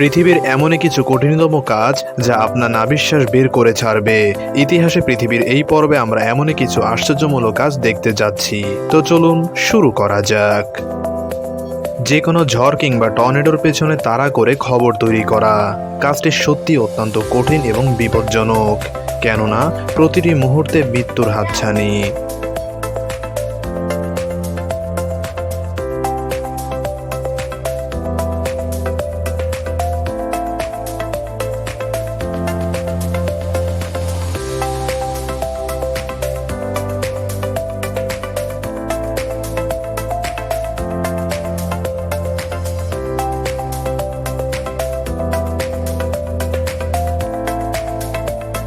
পৃথিবীর এমনই কিছু কঠিনতম কাজ যা আপনার নাবিশ্বাস বের করে ছাড়বে। ইতিহাসে পৃথিবীর এই পর্বে আমরা এমনই কিছু আশ্চর্যমূলক কাজ দেখতে যাচ্ছি। তো চলুন শুরু করা যাক। যে কোনো ঝড় কিংবা টর্নেডোর পেছনে তাড়া করে খবর তৈরি করা। কাজটি সত্যি অত্যন্ত কঠিন এবং বিপজ্জনক। কেননা, প্রতিটি মুহূর্তে মৃত্যুর হাতছানি।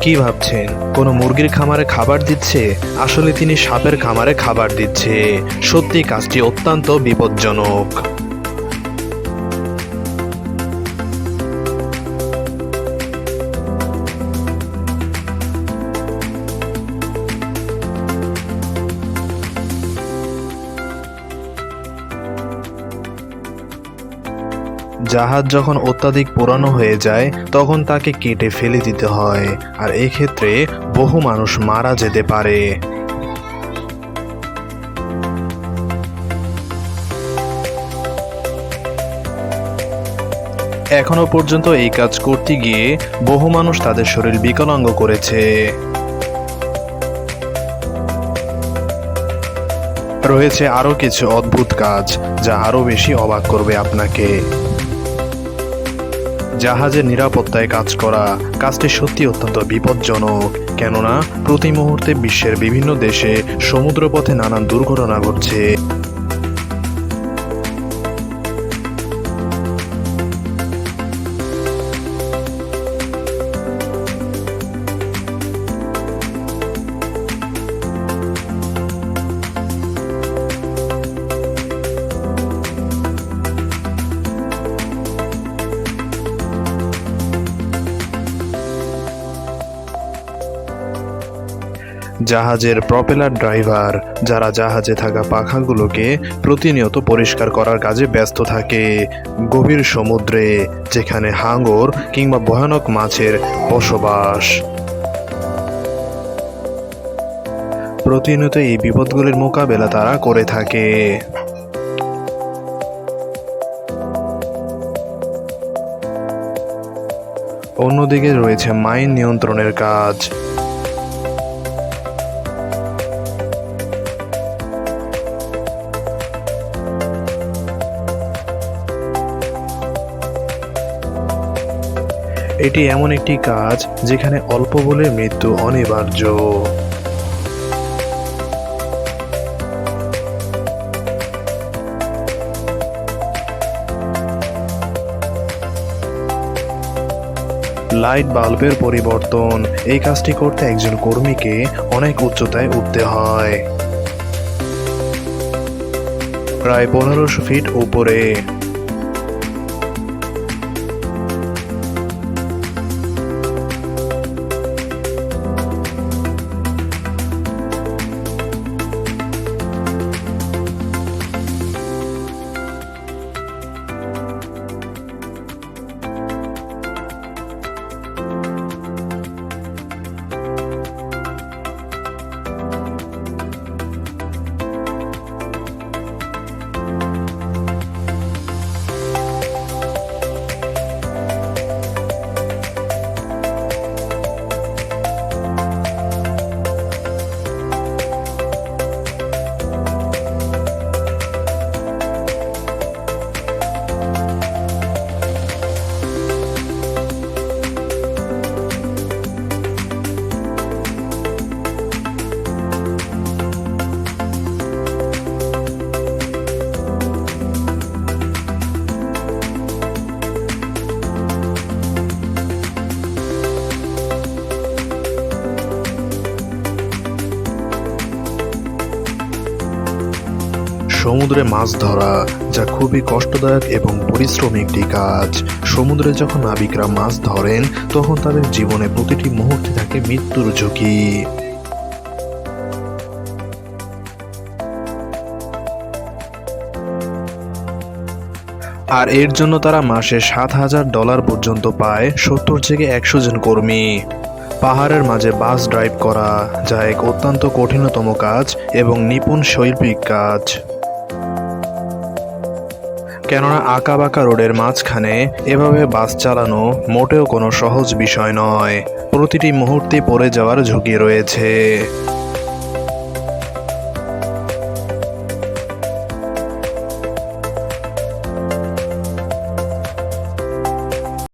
কি ভাবছেন? কোনো মুরগির খামারে খাবার দিচ্ছে? আসলে তিনি সাপের খামারে খাবার দিচ্ছে। সত্যি কাজটি অত্যন্ত বিপজ্জনক। জাহাজ যখন অত্যাধিক পুরানো হয়ে যায়, তখন তাকে কেটে ফেলে দিতে হয়, আর এক্ষেত্রে বহু মানুষ মারা যেতে পারে। এখনও পর্যন্ত এই কাজ করতে গিয়ে বহু মানুষ তাদের শরীর বিকলাঙ্গ করেছে। রয়েছে আরও কিছু অদ্ভুত কাজ, যা আরও বেশি অবাক করবে আপনাকে। জাহাজের নিরাপত্তায় কাজ করা। কাজটি সত্যি অত্যন্ত বিপজ্জনক। কেননা, প্রতি মুহূর্তে বিশ্বের বিভিন্ন দেশে সমুদ্রপথে নানান দুর্ঘটনা ঘটছে। জাহাজের প্রপেলার ড্রাইভার, যারা জাহাজে থাকা পাখাগুলোকে প্রতিনিয়ত পরিষ্কার করার কাজে ব্যস্ত থাকে। গভীর সমুদ্রে, যেখানে হাঙর কিংবা ভয়ানক মাছের বসবাস। প্রতিনিয়ত এই বিপদগুলির মোকাবেলা তারা করে থাকে। অন্যদিকে রয়েছে মাইন নিয়ন্ত্রণের কাজ। এটি এমন একটি কাজ যেখানে অল্প বলে মৃত্যু অনিবার্য। লাইট বাল্বের পরিবর্তন। এই কাজটি করতে একজন কর্মীকে অনেক উচ্চতায় উঠতে হয়। প্রায় পনেরোশো ফিট উপরে। সমুদ্রে মাছ ধরা যা খুবই কষ্টদায়ক এবং পরিশ্রমী একটি কাজ। সমুদ্রে যখন নাবিকরা মাছ ধরেন, তখন তাদের জীবনে প্রতিটি মুহূর্তে থাকে মৃত্যুর ঝুঁকি। আর এর জন্য তারা মাসে সাত হাজার ডলার পর্যন্ত পায় সত্তর থেকে একশো জন কর্মী। পাহাড়ের মাঝে বাস ড্রাইভ করা যা এক অত্যন্ত কঠিনতম কাজ এবং নিপুণ শৈল্পিক কাজ। কেননা আঁকা বাঁকা রোডের মাঝখানে এভাবে বাস চালানো মোটেও কোনো সহজ বিষয় নয়। প্রতিটি মুহূর্তে পড়ে যাওয়ার ঝুঁকি রয়েছে।